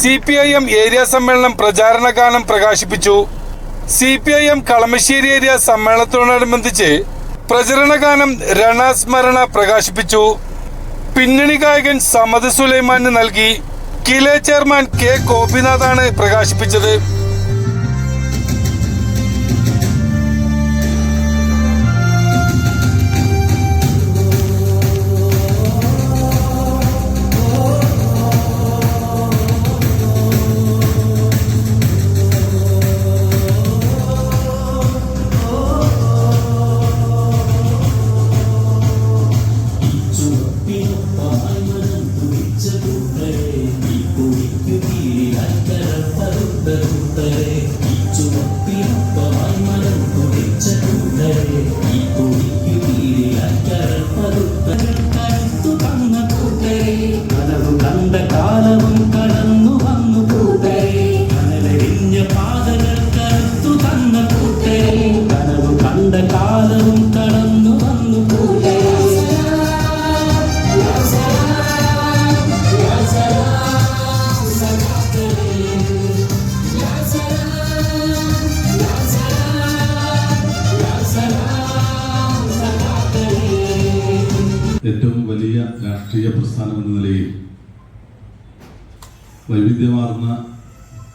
C P I M area സമ്മേളനം പ്രചാരണ ഗാനം പ്രകാശിപ്പിച്ചു. C P I M Kalamassery area സമ്മേളനത്തോടനുബന്ധിച്ച് പ്രചരണ ഗാനം രണസ്മരണ പ്രകാശിപ്പിച്ചു. പിന്നണി ഗായകൻ സമദ് സുലൈമാന് നൽകി. കിലെ ചെയർമാൻ കെ ഗോപിനാഥാണ് പ്രകാശിപ്പിച്ചത്. കണ്ട കാലവും കടന്നു വന്നു കൂട്ടരെ. കനലരിഞ്ഞ പാതകൾ കരുത്തു തന്ന കൂട്ടരെ. കനവ് കടന്നു ഏറ്റവും വലിയ രാഷ്ട്രീയ പ്രസ്ഥാനം എന്ന നിലയിൽ വൈവിധ്യമാർന്ന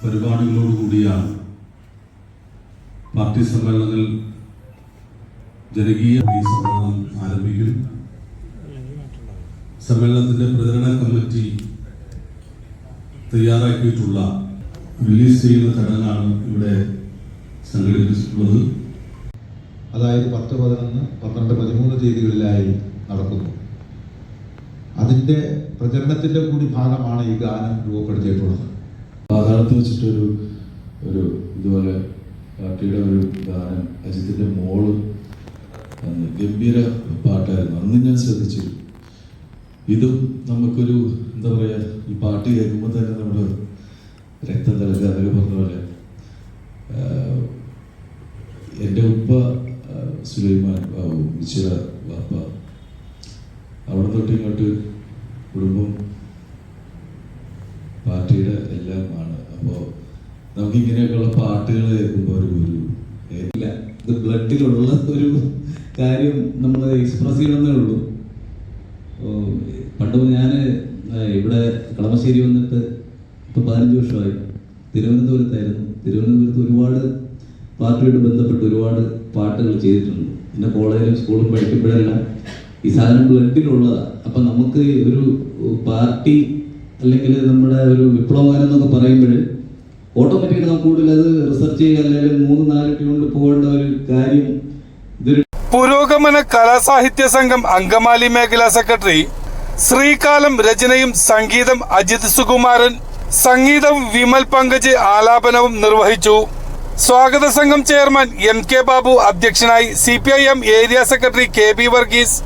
പരിപാടികളോടുകൂടിയാണ് പാർട്ടി സമ്മേളനങ്ങൾ ജനകീയ സമ്മേളനം ആരംഭിക്കും സമ്മേളനത്തിന്റെ പ്രചരണ കമ്മിറ്റി തയ്യാറാക്കിയിട്ടുള്ള റിലീസ് ചെയ്യുന്ന ചടങ്ങാണ് ഇവിടെ സംഘടിപ്പിച്ചിട്ടുള്ളത്. അതായത് പത്ത് പതിനൊന്ന് പന്ത്രണ്ട് പതിമൂന്ന് തീയതികളിലായി നടക്കുന്നു. അതിന്റെ പ്രചരണത്തിന്റെ കൂടി ഭാഗമാണ് ഈ ഗാനം രൂപപ്പെടുത്തിയിട്ടുള്ളത്. പാതാളത്ത് വെച്ചിട്ടൊരു ഒരു ഇതുപോലെ പാർട്ടിയുടെ ഒരു ഗാനം അജിത്തിന്റെ മോൾ ഗംഭീര പാട്ടായിരുന്നു. അന്ന് ഞാൻ ശ്രദ്ധിച്ചു ഇതും നമുക്കൊരു എന്താ പറയുക ഈ പാട്ട് കേൾക്കുമ്പോൾ തന്നെ നമ്മുടെ രക്തം തിളക്കുക എന്നൊക്കെ പറഞ്ഞ പോലെ എന്റെ ഉപ്പ സുലൈമാൻ ബാബു മിച്ചിറ വാപ്പ അവിടെ തൊട്ട് ഇങ്ങോട്ട് കുടുംബം പാർട്ടിയുടെ എല്ലാം ആണ്. അപ്പോൾ നമുക്ക് ഇങ്ങനെയൊക്കെയുള്ള പാട്ടുകൾ കേൾക്കുമ്പോൾ ഒരു ഒരു ഇല്ല ഇത് ബ്ലഡിലുള്ള ഒരു കാര്യം നമ്മൾ എക്സ്പ്രസ് ചെയ്യണമെന്നേ ഉള്ളൂ. പണ്ട് ഞാൻ ഇവിടെ കളമശ്ശേരി വന്നിട്ട് ഇപ്പം പതിനഞ്ച് വർഷമായി. തിരുവനന്തപുരത്തായിരുന്നു. തിരുവനന്തപുരത്ത് ഒരുപാട് പാർട്ടിയോട് ബന്ധപ്പെട്ട് ഒരുപാട് പാട്ടുകൾ ചെയ്തിട്ടുണ്ട്. പിന്നെ കോളേജിലും സ്കൂളും പഠിക്കുമ്പോഴെല്ലാം ഈ സാധനം ബ്ലഡിലുള്ളതാണ് അപ്പം നമുക്ക് ഒരു പാർട്ടി അല്ലെങ്കിൽ നമ്മുടെ ഒരു വിപ്ലവകാരം എന്നൊക്കെ പറയുമ്പോൾ ഓട്ടോമാറ്റിക്കായിട്ട് നമുക്ക് കൂടുതൽ അത് റിസർച്ച് ചെയ്യുക അല്ലെങ്കിൽ മൂന്ന് നാല് ട്യൂണിൽ പോകേണ്ട ഒരു കാര്യം പുരോഗമന കലാസാഹിത്യ സംഘം അങ്കമാലി മേഖലാ സെക്രട്ടറി ശ്രീകാലം രചനയും സംഗീതം അജിത് സുകുമാരൻ സംഗീതം വിമൽ പങ്കജ് ആലാപനവും നിർവഹിച്ചു. സ്വാഗത സംഘം ചെയർമാൻ എം കെ ബാബു അധ്യക്ഷനായി C area secretary K B Varghese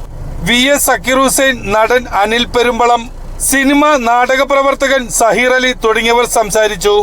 V S Zakir Hussain നടൻ അനിൽ പെരുമ്പളം സിനിമ നാടക പ്രവർത്തകൻ സഹീർ അലി തുടങ്ങിയവർ സംസാരിച്ചു.